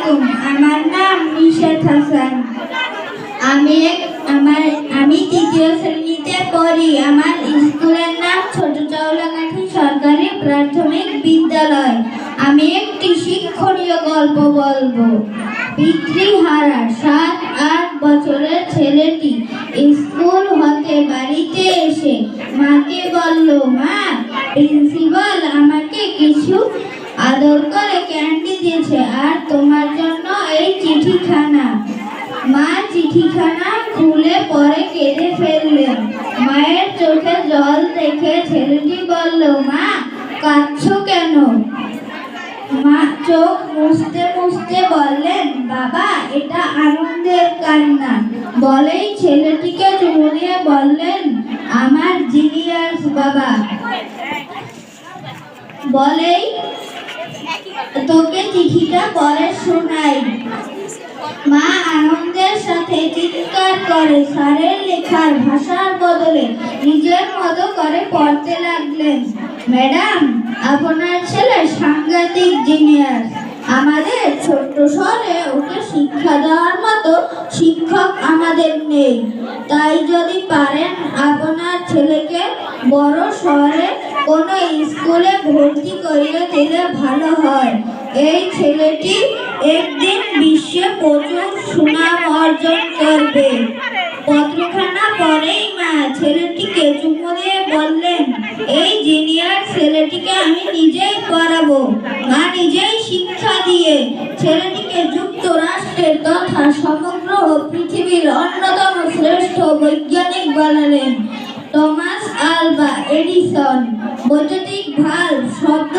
আলাইকুম। আমার নাম নিশাত হাসান। আমি আমার, আমি তৃতীয় শ্রেণীতে পড়ি। আমার স্কুলের নাম ছোট চাউলাকাঠি সরকারি প্রাথমিক বিদ্যালয়। আমি একটি শিক্ষণীয় গল্প বলব। পিতৃহারা, সাত, আট বছরের ছেলেটি স্কুল হতে বাড়িতে এসে মাকে বলল, মা, প্রিন্সিপাল আমাকে কিছু আদর করে ক্যান্ডি দিয়েছে। আর তোমার জন্য এই চিঠিখানা। মা চিঠিখানা খুলে পরে কেঁদে ফেললেন মায়ের চোখে জল দেখে ছেলেটি বলল, মা, কাঁদছো কেন? মা চোখ মুছতে মুছতে বললেন, বাবা, এটা আনন্দের কান্না। বলেই ছেলেটিকে চুমু দিয়ে বললেন, আমার জিনিয়ার্স বাবা। বলেই তোকে চিঠিটা পরে শোনাই। মা আনন্দের সাথে চিৎকার করে স্যারের লেখার ভাষার বদলে নিজের মতো করে পড়তে লাগলেন। ম্যাডাম, আপনার ছেলে সাংঘাতিক জিনিয়াস। আমাদের ছোট্ট শহরে ওকে শিক্ষা দেওয়ার মতো শিক্ষক আমাদের নেই। তাই যদি পারেন, আপনার ছেলেকে বড় শহরে কোনো স্কুলে ভর্তি করিয়ে দিলে ভালো হয়। এই ছেলেটি একদিন বিশ্বে প্রচুর সুনাম অর্জন করবে। পত্রখানা পরেই মা ছেলেটিকে চুমু দিয়ে বললেন, এই জিনিয়ার ছেলেটিকে আমি নিজেই পড়াবো, মা নিজেই শিক্ষা দিয়ে। ছেলেটিকে যুক্তরাষ্ট্রের তথা সমগ্র পৃথিবীর অন্যতম শ্রেষ্ঠ বৈজ্ঞানিক বানালেন টমাস আলবা এডিসন। বৈদ্যুতিক ভালো শব্দ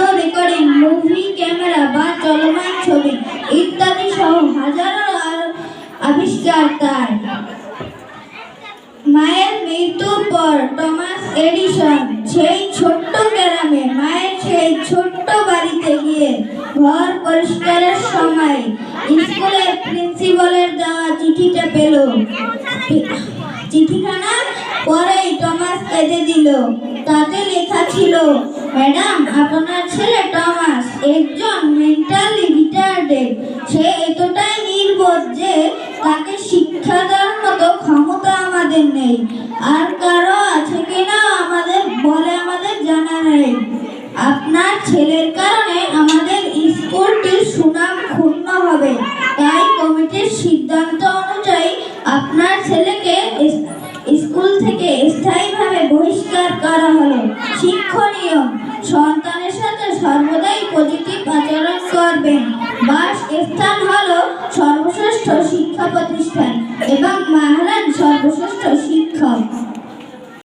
আবিষ্কার তার। মায়ের মৃত্যুর পর টমাস এডিসন সেই ছোট্ট গ্রামে, মায়ের সেই ছোট্ট বাড়িতে গিয়ে ঘর পরিষ্কারের সময় স্কুলের প্রিন্সিপালের দেওয়া চিঠিটা পেল। চিঠিখানা পরেই টমাস কেঁদে দিল। তাতে লেখা ছিল, ম্যাডাম, আপনার নেই। আর কারও আছে কিনা আমাদের বলে আমাদের জানা নেই। আপনার ছেলের কারণে আমাদের স্কুলটির সুনাম ক্ষুণ্ণ হবে। তাই কমিটির সিদ্ধান্ত অনুযায়ী আপনার ছেলেকে স্কুল থেকে স্থায়ীভাবে বহিষ্কার করা হলো। শিক্ষণীয়। সন্তানের সাথে সর্বদাই পজিটিভ আচরণ করবেন। বাস স্থান হলো সর্বশ্রেষ্ঠ শিক্ষা প্রতিষ্ঠান এবং